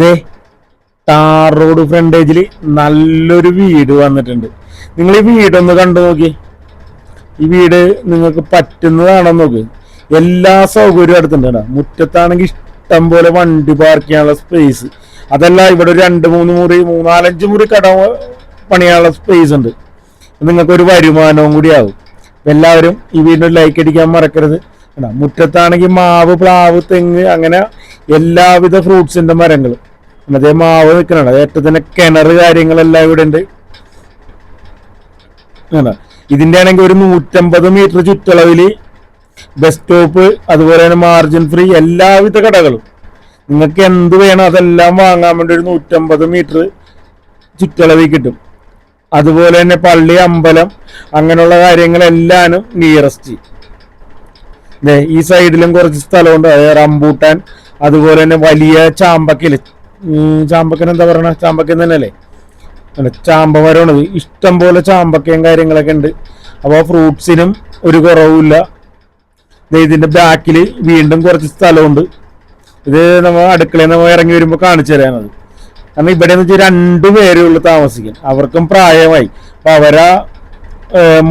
ദേ tar road ഫ്രണ്ടേജിൽ നല്ലൊരു വീട് വന്നിട്ടുണ്ട്. നിങ്ങൾ ഈ വീടൊന്ന് കണ്ടു നോക്കി. ഈ വീട് നിങ്ങൾക്ക് പറ്റുന്നതാണോ നോക്ക്. എല്ലാ സൗകര്യവും അടുത്തുണ്ട് കേട്ടോ. മുറ്റത്താണെങ്കിൽ ഇഷ്ടം പോലെ വണ്ടി പാർക്ക് ചെയ്യാനുള്ള സ്പേസ് അതല്ല ഇവിടെ ഒരു രണ്ട് മൂന്ന് മുറി മൂന്നാലഞ്ച് മുറി കട പണിയാനുള്ള സ്പേസ് ഉണ്ട്. നിങ്ങൾക്കൊരു വരുമാനവും കൂടി ആവും. എല്ലാവരും ഈ വീടിന് ലൈക്ക് അടിക്കാൻ മറക്കരുത്? മുറ്റത്താണെങ്കിൽ മാവ് പ്ലാവ് തെങ്ങ് അങ്ങനെ എല്ലാവിധ ഫ്രൂട്ട്സിന്റെ മരങ്ങൾ. അതേ മാവ് നിൽക്കണുണ്ട്. ഏറ്റവും തന്നെ കിണർ കാര്യങ്ങളെല്ലാം ഇവിടെ ഉണ്ട്. ഇതിന്റെ ആണെങ്കിൽ ഒരു നൂറ്റമ്പത് മീറ്റർ ചുറ്റളവിൽ ബസ് സ്റ്റോപ്പ് അതുപോലെ തന്നെ മാർജിൻ ഫ്രീ എല്ലാവിധ കടകളും. നിങ്ങൾക്ക് എന്ത് വേണം അതെല്ലാം വാങ്ങാൻ വേണ്ടി ഒരു നൂറ്റമ്പത് മീറ്റർ ചുറ്റളവിൽ കിട്ടും. അതുപോലെ തന്നെ പള്ളി അമ്പലം അങ്ങനെയുള്ള കാര്യങ്ങളെല്ലാം നിയറസ്റ്റ് ഈ സൈഡിലും കുറച്ച് സ്ഥലമുണ്ട്. അതായത് റംബൂട്ടാൻ അതുപോലെ തന്നെ വലിയ ചാമ്പക്കൽ. ചാമ്പക്കൻ എന്താ പറയണ? ചാമ്പക്കൻ തന്നെയല്ലേ? ചാമ്പ മരമാണത് ഇഷ്ടം പോലെ ചാമ്പക്കയും കാര്യങ്ങളൊക്കെ ഉണ്ട്. അപ്പോൾ ഫ്രൂട്ട്സിനും ഒരു കുറവുമില്ല. ദേ ഇതിന്റെ ബാക്കിൽ വീണ്ടും കുറച്ച് സ്ഥലമുണ്ട്. ഇത് നമ്മൾ അടുക്കളയിൽ നമ്മൾ ഇറങ്ങി വരുമ്പോൾ കാണിച്ചു തരാനത് കാരണം ഇവിടെ എന്ന് വെച്ചാൽ രണ്ടു പേരേ ഉള്ളൂ താമസിക്കാൻ. അവർക്കും പ്രായമായി. അപ്പൊ അവരാ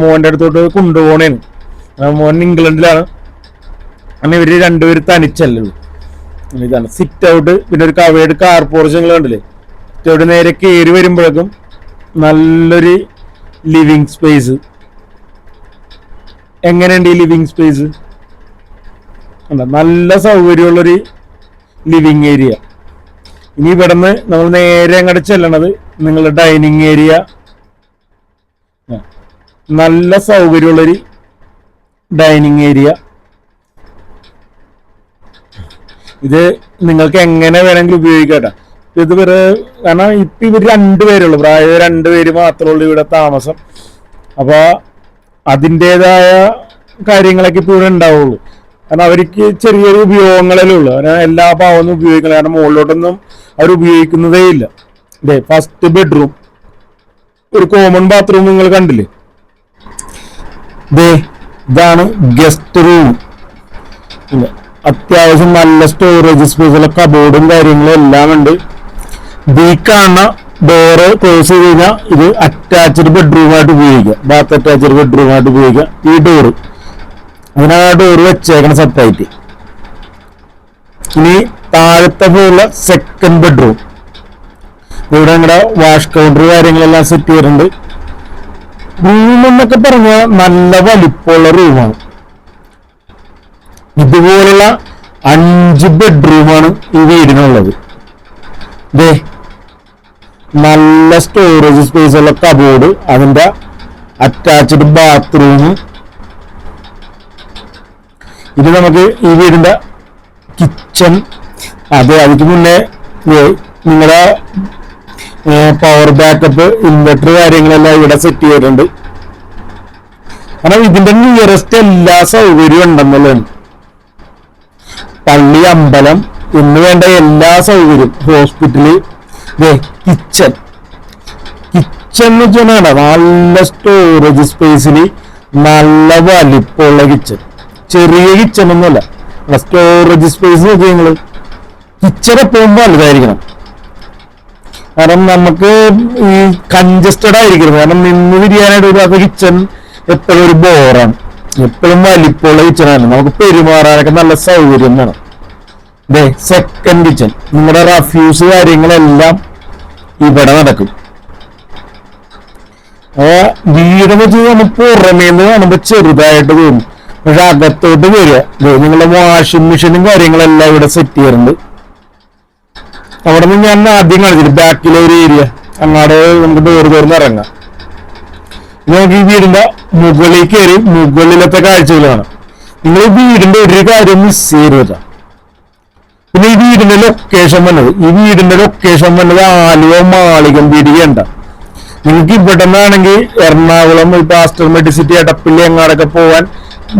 മോന്റെ അടുത്തോട്ട് കൊണ്ടുപോകണേന് മോൻ ഇംഗ്ലണ്ടിലാണ്. അങ്ങനെ ഇവർ രണ്ടുപേര് തനിച്ചല്ലേ ഇതാണ്. സിറ്റ് ഔട്ട് പിന്നെ ഒരു കവേഡ് കാർ പോർച്ച് കണ്ടില്ലേ? സിറ്റ് ഔട്ട് നേരെ കയറി വരുമ്പോഴേക്കും നല്ലൊരു ലിവിങ് സ്പേസ് എങ്ങനെയുണ്ട് ഈ ലിവിങ് സ്പേസ് നല്ല സൗകര്യമുള്ളൊരു ലിവിങ് ഏരിയ ഇനി ഇവിടുന്ന് നമ്മൾ നേരെ അങ്ങോട്ട് ചെല്ലണത് നിങ്ങളുടെ ഡൈനിങ് ഏരിയ നല്ല സൗകര്യമുള്ളൊരു ഡൈനിങ് ഏരിയ ഇത് നിങ്ങൾക്ക് എങ്ങനെ വേണമെങ്കിലും ഉപയോഗിക്കട്ടെ. ഇത് വേറെ കാരണം ഇപ്പൊ ഇവർ രണ്ടുപേരുള്ളൂ പ്രായ രണ്ടുപേര് മാത്രമേ ഉള്ളൂ ഇവിടെ താമസം. അപ്പൊ അതിന്റെതായ കാര്യങ്ങളൊക്കെ ഇപ്പോൾ ഇവിടെ ഉണ്ടാവുള്ളൂ. കാരണം അവർക്ക് ചെറിയൊരു ഉപയോഗങ്ങളല്ലേ ഉള്ളൂ. കാരണം എല്ലാ ഭാവമൊന്നും ഉപയോഗിക്കില്ല കാരണം മുകളിലോട്ടൊന്നും അവർ ഉപയോഗിക്കുന്നതേ ഇല്ല. അല്ലേ ഫസ്റ്റ് ബെഡ്റൂം ഒരു കോമൺ ബാത്റൂം നിങ്ങൾ കണ്ടില്ലേ? ദേ ഇതാണ് ഗസ്റ്റ് റൂം അത്യാവശ്യം നല്ല സ്റ്റോറേജ് സ്പേസുള്ള കബോർഡും കാര്യങ്ങളും എല്ലാം ഉണ്ട്. കാണുന്ന ഡോറ് ക്ലോസ് ചെയ്ത് കഴിഞ്ഞാൽ ഇത് അറ്റാച്ച്ഡ് ബെഡ്റൂമായിട്ട് ഉപയോഗിക്കുക. ബാത്ത് അറ്റാച്ച്ഡ് ബെഡ്റൂമായിട്ട് ഉപയോഗിക്കുക. ഈ ഡോറ് അതിനാ ഡോറ് വെച്ചേക്കണം സെപ്പറേറ്റ് ഇനി താഴത്തെ പോലുള്ള സെക്കൻഡ് ബെഡ്റൂം ഇവിടെ നമ്മുടെ വാഷ് കൗണ്ടർ കാര്യങ്ങളെല്ലാം സെറ്റ് ചെയ്തിട്ടുണ്ട്. റൂം എന്നൊക്കെ പറഞ്ഞാൽ നല്ല വലിപ്പമുള്ള റൂമാണ് ഇതുപോലുള്ള അഞ്ച് ബെഡ്റൂമാണ് ഈ വീടിനുള്ളത്. ദേ നല്ല സ്റ്റോറേജ് സ്പേസ് ഉള്ള കബോർഡ് അതിന്റെ അറ്റാച്ച്ഡ് ബാത്റൂം ഇത് നമുക്ക് ഈ വീടിന്റെ കിച്ചൺ അത് അതിക്ക് മുന്നേ നിങ്ങളുടെ പവർ ബാക്കപ്പ് ഇൻവെർട്ടർ കാര്യങ്ങളെല്ലാം ഇവിടെ സെറ്റ് ചെയ്തിട്ടുണ്ട്. കാരണം ഇതിന്റെ നിയറസ്റ്റ് എല്ലാ സൗകര്യവും ഉണ്ടെന്നുള്ളതാണ്. പള്ളി അമ്പലം എന്ന് വേണ്ട എല്ലാ സൗകര്യം. ഹോസ്പിറ്റൽ കിച്ചൺ കിച്ചൺ എന്ന് വെച്ചാൽ നല്ല സ്റ്റോറേജ് സ്പേസിൽ നല്ല വലിപ്പമുള്ള കിച്ചൺ ചെറിയ കിച്ചൺ ഒന്നുമല്ല. സ്റ്റോറേജ് സ്പേസ് നോക്കി നിങ്ങൾ കിച്ചൺ എപ്പോഴും വലുതായിരിക്കണം. കാരണം നമുക്ക് ഈ കൺജസ്റ്റഡ് ആയിരിക്കണം. കാരണം നിന്ന് തിരിയാനായിട്ട് ഒരു കിച്ചൺ എപ്പോഴും ഒരു ബോറാണ് എപ്പോഴും വലിപ്പമുള്ള കിച്ചണാണ് നമുക്ക് പെരുമാറാനൊക്കെ നല്ല സൗകര്യം വേണം. ദേ സെക്കൻഡ് കിച്ചൺ നിങ്ങളുടെ റഫ്യൂസ് കാര്യങ്ങളെല്ലാം ഇവിടെ നടക്കും. ആ വീടെന്ന് നമ്മൾ പുറമേന്ന് കാണുമ്പോ ചെറുതായിട്ട് തോന്നും പക്ഷെ അകത്തോട്ട് വരിക. നിങ്ങളുടെ വാഷിംഗ് മെഷീനും കാര്യങ്ങളെല്ലാം ഇവിടെ സെറ്റ് ചെയ്യാറുണ്ട്. അവിടെ നിന്ന് ഞാൻ ആദ്യം കാണിച്ചിട്ട് ബാക്കിലെ ഒരു ഏരിയ അങ്ങാട് നമുക്ക് ഡോർ തുറന്ന് ഇറങ്ങാം. നമുക്ക് ഈ വീടിന്റെ മുകളിൽ കയറി മുകളിലത്തെ കാഴ്ചകൾ കാണാം. നിങ്ങൾ വീടിന്റെ ഒരു കാര്യം മിസ് ചെയ്യരുത് പിന്നെ ഈ വീടിന്റെ ലൊക്കേഷൻ വന്നത്. ഈ വീടിന്റെ ലൊക്കേഷൻ വന്നത് ആലുവ മാളികം വീടികണ്ട. നിങ്ങൾക്ക് ഇവിടെ നിന്നാണെങ്കിൽ എറണാകുളം ഇപ്പൊ ആസ്റ്റർ മെഡിസിറ്റി അടപ്പിള്ളി അങ്ങാടൊക്കെ പോവാൻ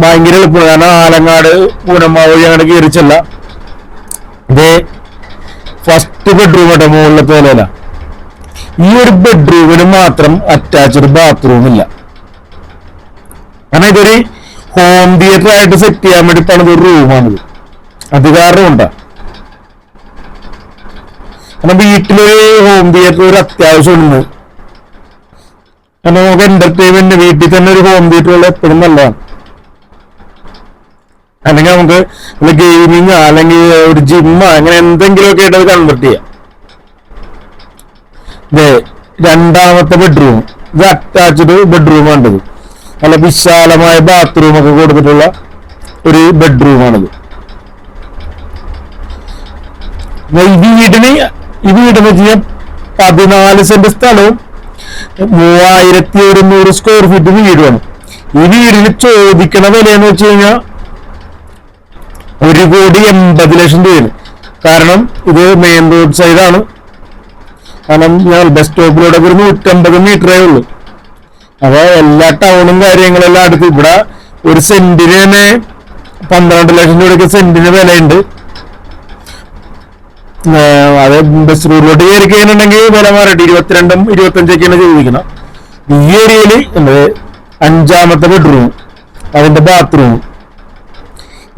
ഭയങ്കര എളുപ്പമാണ്. കാരണം ആലങ്ങാട് പൂനമാവഴി അങ്ങനെ കയറിച്ചല്ല ഇതേ ഫസ്റ്റ് ബെഡ്റൂം കേട്ടോ മുകളിലത്തെ പോലെയല്ല. ഈ ഒരു ബെഡ്റൂമിന് മാത്രം അറ്റാച്ച്ഡ് ബാത്റൂം ഇല്ല. കാരണം ഇതൊരു ഹോം തിയേറ്റർ ആയിട്ട് സെറ്റ് ചെയ്യാൻ വേണ്ടി പണിത് റൂമാണിത് അത് കാരണം കാരണം വീട്ടിലൊരു ഹോം തിയേറ്റർ ഒരു അത്യാവശ്യമുണ്ട് കാരണം നമുക്ക് എന്റർടൈൻമെന്റ് വീട്ടിൽ തന്നെ ഒരു ഹോം തിയേറ്റർ ഉള്ള എപ്പോഴും നല്ലതാണ്. അല്ലെങ്കിൽ നമുക്ക് ഗെയിമിങ് അല്ലെങ്കിൽ ഒരു ജിമ്മ അങ്ങനെ എന്തെങ്കിലുമൊക്കെ ആയിട്ട് അത് കൺവെർട്ട് ചെയ്യാം. ദേ, രണ്ടാമത്തെ ബെഡ്റൂം ഇത് അറ്റാച്ച്ഡ് ബെഡ്റൂം ആണിത്. നല്ല വിശാലമായ ബാത്റൂം ഒക്കെ കൊടുത്തിട്ടുള്ള ഒരു ബെഡ്റൂമാണിത് ആണത്. വീടിന് ഈ വീടിന് ചെയ്യാം പതിനാല് സെന്റ് സ്ഥലവും മൂവായിരത്തി ഒരുന്നൂറ് സ്ക്വയർ ഫീറ്റ് വീടുമാണ്. ഈ വീടിന് ചോദിക്കണ വിലയെന്ന് വെച്ച് കഴിഞ്ഞാൽ ഒരു കോടി എൺപത് ലക്ഷം രൂപയാണ്. കാരണം ഇത് മെയിൻ റോഡ് സൈഡാണ് കാരണം ഞാൻ ബസ് സ്റ്റോപ്പിലൂടെ ഒരു നൂറ്റമ്പത് മീറ്ററേ ഉള്ളൂ. അപ്പൊ എല്ലാ ടൗണും കാര്യങ്ങളെല്ലാം അടുത്ത്. ഇവിടെ ഒരു സെന്റിന് തന്നെ പന്ത്രണ്ട് ലക്ഷം രൂപയ്ക്ക് സെന്റിന് വിലയുണ്ട്. അത് ബസ് റൂട്ടിലോട്ട് കയറി കഴിഞ്ഞിട്ടുണ്ടെങ്കിൽ വില മാറിയിട്ട് ഇരുപത്തിരണ്ടും ഇരുപത്തഞ്ചൊക്കെയാണ് ചോദിക്കണം ഈ ഏരിയയിൽ നമ്മുടെ അഞ്ചാമത്തെ ബെഡ്റൂം അതിന്റെ ബാത്റൂം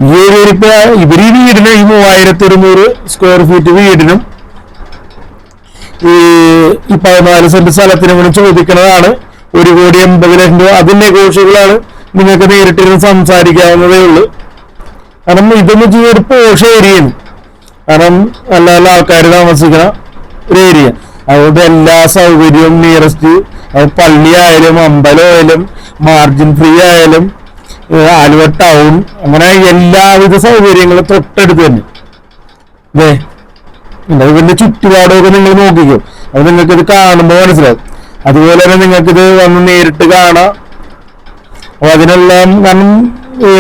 ഈ ഏരിയയിൽ ഇപ്പൊ ഇവർ ഈ വീടിന് ഈ മൂവായിരത്തി ഒരുന്നൂറ് സ്ക്വയർ ഫീറ്റ് വീടിനും ഈ ഈ പതിനാല് സെന്റ് സ്ഥലത്തിനും കൂടി ചോദിക്കുന്നതാണ്. ഒരു കോടി എൺപത് ലക്ഷം രൂപ. അത് നെഗോഷ്യബിളാണ് നിങ്ങൾക്ക് നേരിട്ടിരുന്ന് സംസാരിക്കാവുന്നതേ ഉള്ളൂ. കാരണം ഇതെന്ന് വെച്ചാൽ ഒരു പോഷ ഏരിയയാണ് കാരണം നല്ല നല്ല ആൾക്കാർ താമസിക്കുന്ന ഒരു ഏരിയ അതുകൊണ്ട് എല്ലാ സൗകര്യവും നിയറസ്റ്റ് പള്ളി ആയാലും അമ്പലം ആയാലും മാർജിൻ ഫ്രീ ആയാലും ആലുവ ടൗൺ അങ്ങനെ എല്ലാവിധ സൗകര്യങ്ങളും തൊട്ടടുത്ത് തന്നെ. ഉണ്ട്. ഇതിന്റെ ചുറ്റുപാടൊക്കെ നിങ്ങൾ നോക്കിക്കും. അത് നിങ്ങൾക്കിത് കാണുമ്പോൾ മനസ്സിലാവും. അതുപോലെ തന്നെ നിങ്ങൾക്കിത് വന്ന് നേരിട്ട് കാണാം. അപ്പൊ അതിനെല്ലാം കാരണം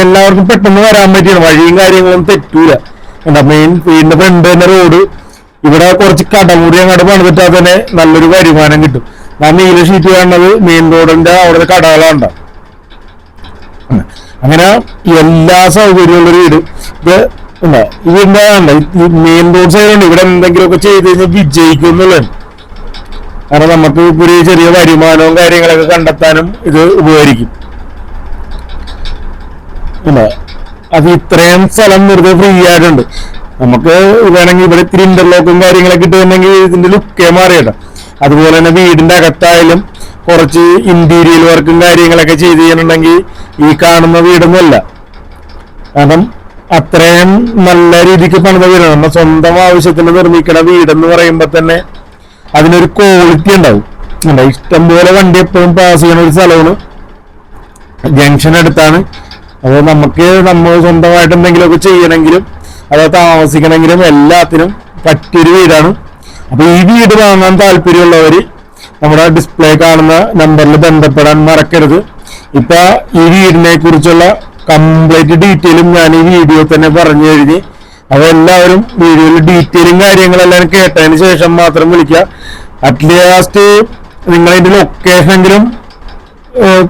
എല്ലാവർക്കും പെട്ടെന്ന് വരാൻ പറ്റിയാണ്. വഴിയും കാര്യങ്ങളും തെറ്റൂല. മെയിൻ വീടിന്റെ ഫ്രണ്ട് തന്നെ റോഡ് ഇവിടെ കുറച്ച് കടമുറി അങ്ങോട്ട് പണിതിട്ടാൽ തന്നെ നല്ലൊരു വരുമാനം കിട്ടും. ആ നീല ഷീറ്റ് കാണുന്നത് മെയിൻ റോഡിന്റെ അവിടുത്തെ കടകളാണ്. അങ്ങനെ എല്ലാ സൗകര്യമുള്ള വീട്. ഇത് വീടിന്റെ കണ്ടോ, ഈ മെയിൻ റോഡ് സൈഡുണ്ട് ഇവിടെ എന്തെങ്കിലുമൊക്കെ ചെയ്ത് കഴിഞ്ഞാൽ വിജയിക്കും എന്നുള്ളതാണ് കാരണം നമുക്ക് ഒരു ചെറിയ വരുമാനവും കാര്യങ്ങളൊക്കെ കണ്ടെത്താനും ഇത് ഉപകരിക്കും. ഇല്ല അത് ഇത്രയും സ്ഥലം വെറുതെ ഫ്രീ ആയിട്ടുണ്ട്. നമുക്ക് വേണമെങ്കിൽ ഇവിടെ ഇത്തിരി ഇന്റർലോക്കും കാര്യങ്ങളൊക്കെ ഇട്ടുണ്ടെങ്കിൽ ഇതിന്റെ ലുക്കേ മാറിയട്ടോ അതുപോലെ തന്നെ വീടിന്റെ അകത്തായാലും കുറച്ച് ഇന്റീരിയൽ വർക്കും കാര്യങ്ങളൊക്കെ ചെയ്ത് ചെയ്യണമെങ്കിൽ ഈ കാണുന്ന വീടൊന്നുമല്ല. കാരണം അത്രയും നല്ല രീതിക്ക് പണിത വീടാണ്. നമ്മൾ സ്വന്തം ആവശ്യത്തിന് നിർമ്മിക്കുന്ന വീടെന്ന് പറയുമ്പോൾ തന്നെ അതിനൊരു ക്വാളിറ്റി ഉണ്ടാവും. ഇഷ്ടം പോലെ വണ്ടി എപ്പോഴും പാസ് ചെയ്യുന്ന ഒരു സ്ഥലമാണ്. ജംഗ്ഷൻ അടുത്താണ്. അപ്പോൾ നമുക്ക് നമ്മൾ സ്വന്തമായിട്ട് എന്തെങ്കിലുമൊക്കെ ചെയ്യണമെങ്കിലും അത് താമസിക്കണമെങ്കിലും എല്ലാത്തിനും പറ്റിയൊരു വീടാണ്. അപ്പോൾ ഈ വീട് വാങ്ങാൻ താല്പര്യമുള്ളവർ നമ്മുടെ ഡിസ്പ്ലേ കാണുന്ന നമ്പറിൽ ബന്ധപ്പെടാൻ മറക്കരുത്. ഇപ്പൊ ഈ വീടിനെ കുറിച്ചുള്ള കംപ്ലീറ്റ് ഡീറ്റെയിലും ഞാൻ ഈ വീഡിയോ തന്നെ പറഞ്ഞു കഴിഞ്ഞ് അപ്പോൾ എല്ലാവരും വീഡിയോയിൽ ഡീറ്റെയിലും കാര്യങ്ങളെല്ലാം കേട്ടതിന് ശേഷം മാത്രം വിളിക്കുക. അറ്റ്ലീസ്റ്റ് നിങ്ങളതിന്റെ ലൊക്കേഷനെങ്കിലും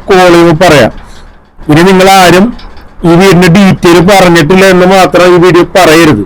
കോൾ ചെയ്ത് പറയാം. ഇനി നിങ്ങൾ ആരും ഈ വീടിന്റെ ഡീറ്റെയിൽ പറഞ്ഞിട്ടില്ല എന്ന് മാത്രം ഈ വീഡിയോ പറയരുത്.